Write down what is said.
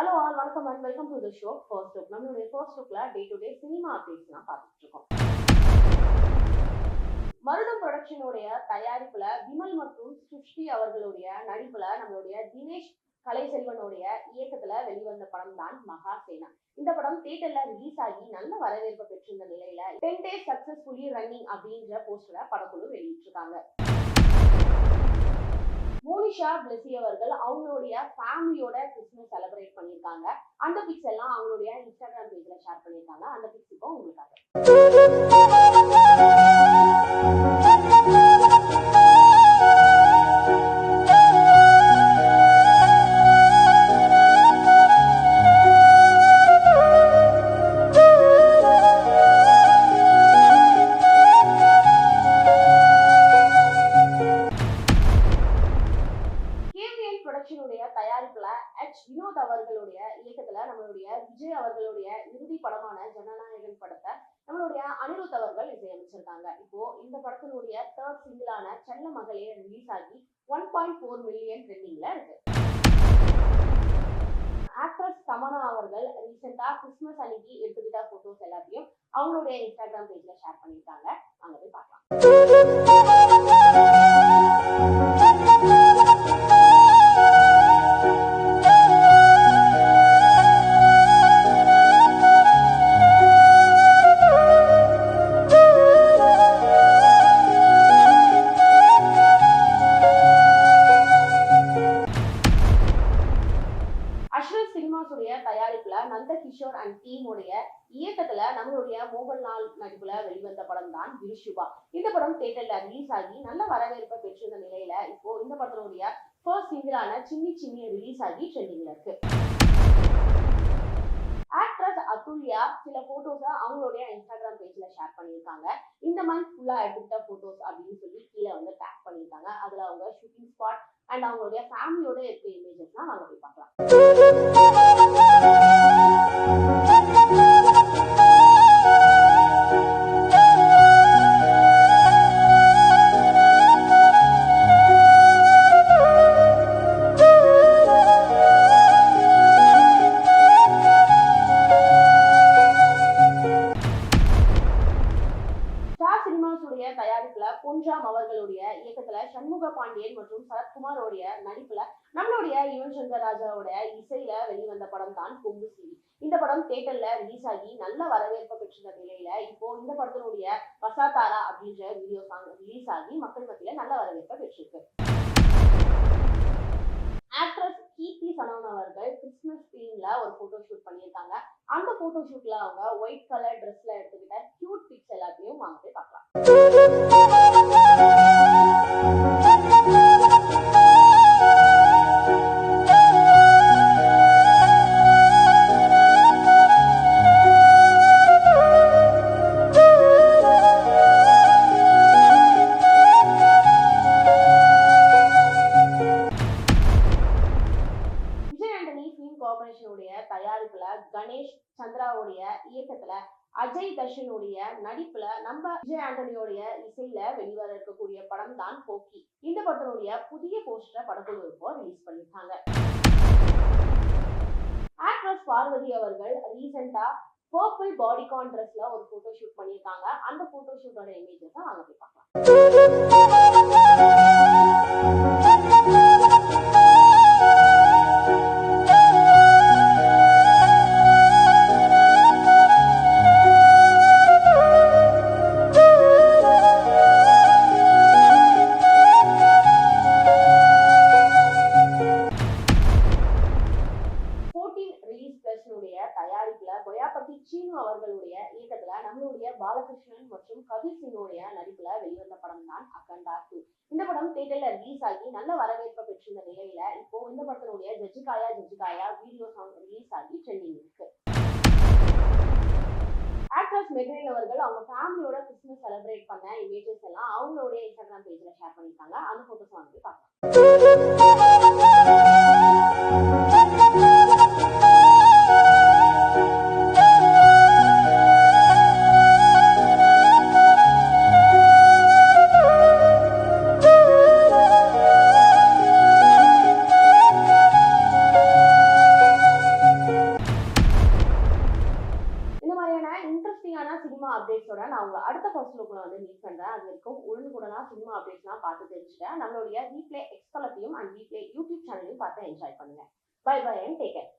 Hello all வணக்கம் and welcome to the show first look நம்மளுடைய first லுக்ல day to day cinema updates தான் பார்த்துட்டு இருக்கோம். மருதம் ப்ரொடக்ஷனுடைய தயாரிப்புல விமல் மற்றும் சுஷ்டி அவர்களுடைய நடிப்புல நம்மளுடைய தினேஷ் கலைசெல்வனுடைய இயக்கத்துல வெளிவந்த படம் தான் மகாசேனா. இந்த படம் தியேட்டர்ல ரிலீஸ் ஆகி நல்ல வரவேற்பு பெற்றிருந்த நிலையில டென் டேஸ் சக்சஸ்ஃபுல்லி ரன்னிங் அப்படின்ற போஸ்டரை படக்குழு வெளியிட்டிருக்காங்க. மோனிஷா பிளஸி அவர்கள் அவங்களுடைய ஃபேமிலியோட கிறிஸ்மஸ் செலிப்ரேட் பண்ணியிருக்காங்க. அந்த பிக்ஸ் எல்லாம் அவங்களுடைய இன்ஸ்டாகிராம் பேஜ்ல ஷேர் பண்ணியிருக்காங்க. அந்த பிக்ஸ் இப்போ உங்களுக்காக. கேவிஎல் தயாரிப்புல எச் வினோத் அவர்களுடைய இயக்கத்துல நம்மளுடைய விஜய் அவர்களுடைய இறுதி படமான ஜனநாயகன் படத்தை நம்மளுடைய அனிருத் அவர்கள் இசையமைச்சிருக்காங்க. இப்போ இந்த படத்தினுடைய தேர்ட் சிங்கிளான செல்ல மகளே ரிலீஸ் ஆகி ஒன் பாயிண்ட் ஃபோர் மில்லியன் ட்ரெண்டிங்ல இருக்கு. ஆக்ட்ரஸ் தமனா அவர்கள் ரீசெண்டா கிறிஸ்மஸ் அன்னைக்கு எடுத்துக்கிட்ட போட்டோஸ் எல்லாத்தையும் அவங்களுடைய இன்ஸ்டாகிராம் பேஜ்ல ஷேர் பண்ணியிருக்காங்க. அங்க போய் பார்க்கலாம். கிஷோர் அண்ட் டீம் உடைய இயக்கத்துல நம்மளுடைய மோகன்லால் நடிப்புல வெளிவந்த படம் தான் விருஷுபா. இந்த படம் தேட்டர்ல ரிலீஸ் ஆகி நல்ல வரவேற்பை பெற்றிருந்த நிலையில இப்போ இந்த படத்தினுடைய ஃபர்ஸ்ட் சிங்கிளான சின்னி சின்னி ரிலீஸ் ஆகி ட்ரெண்டிங்ல இருக்கு. ஆக்ட்ரஸ் அதுல்யா சில போட்டோஸ அவங்களுடைய இன்ஸ்டாகிராம் பேஜ்ல ஷேர் பண்ணியிருக்காங்க. இந்த மந்த் ஃபுல்லா எடுத்த போட்டோஸ் அப்படின்னு சொல்லி கீழே வந்து டேக் பண்ணியிருக்காங்க. அதுல அவங்க ஷூட்டிங் ஸ்பாட் அண்ட் அவங்களுடைய ஃபேமிலியோட இருக்க இமேஜஸ்லாம் நாங்கள் போய் பார்க்கலாம். சினிமாஸுடைய தயாரிப்புல பொன்ராம் அவர்களுடைய இயக்கத்துல சண்முக பாண்டியன் மற்றும் சரத்குமாரோடைய நடிப்புல நம்மளுடைய யுவன் சங்கர் ராஜாவோட இசையில வெளிவந்த படம் தான் கொம்பு சீரி இந்த படம் தேட்டர்ல ரிலீஸ் ஆகி நல்ல வரவேற்பு பெற்றிருந்த நிலையில இப்போ இந்த படத்தினுடைய வசாதாரா அப்படின்ற வீடியோ சாங் ரிலீஸ் ஆகி மக்கள் மத்தியில நல்ல வரவேற்பை பெற்றிருக்கு. ஆக்டர் அவர்கள் கிறிஸ்மஸ் தீம்ல ஒரு போட்டோ ஷூட் பண்ணியிருக்காங்க. அந்த போட்டோ ஷூட்ல அவங்க ஒயிட் கலர் ட்ரெஸ்ல எடுத்துக்கிட்ட கியூட் பிக்ஸ் எல்லாத்தையும் வாங்க போய் பார்க்கலாம். கார்பரேஷனுடைய தயாரிப்புல கணேஷ் சந்திராவுடைய இயக்கத்துல அஜய் தர்ஷனுடைய நடிப்புல நம்ம விஜய் ஆண்டனியோடைய இசையில வெளிவர இருக்கக்கூடிய படம் தான் போக்கி. இந்த படத்தினுடைய புதிய போஸ்டரை படக்குழு இப்போ ரிலீஸ் பண்ணிருக்காங்க ஆக்ட்ரஸ் பார்வதி அவர்கள் ரீசெண்டா பர்பிள் பாடிகான் ட்ரெஸ்ல ஒரு போட்டோ ஷூட் பண்ணியிருக்காங்க. அந்த போட்டோ ஷூட்டோட இமேஜஸ் அங்க போய் பார்க்கலாம். நம்மளுடைய பாலகிருஷ்ணன் மற்றும் கபீர் சிங்கோடைய நடிப்புல வெளிவந்த படம் தான் அகண்டா டூ இந்த படம் தியேட்டர்ல ரிலீஸ் ஆகி நல்ல வரவேற்பை பெற்றிருந்த நிலையில இப்போ இந்த படத்தினுடைய ஜட்ஜிகாயா ஜட்ஜிகாயா வீடியோ சாங் ரிலீஸ் ஆகி ட்ரெண்டிங் இருக்கு. ஆக்ட்ரஸ் மெக்ரின் அவர்கள் அவங்க ஃபேமிலியோட கிறிஸ்மஸ் செலிப்ரேட் பண்ண இமேஜஸ் எல்லாம் அவங்களுடைய இன்ஸ்டாகிராம் பேஜ்ல ஷேர் பண்ணிருக்காங்க அந்த போட்டோஸ் வந்து பார்க்கலாம். அப்டேட்ஸோட நான் உங்க அடுத்த ஃபர்ஸ்ட் வந்து மீட் பண்றேன். அது வரைக்கும் உடனுக்குடனா சினிமா அப்டேட்ஸ்லாம் பார்த்து தெரிஞ்சுட்டேன் நம்மளுடைய வீட்லேயே எக்ஸ்கலத்தையும் அண்ட் வீட்லேயே யூடியூப் சேனலையும் பார்த்து என்ஜாய் பண்ணுங்க. Bye bye and take care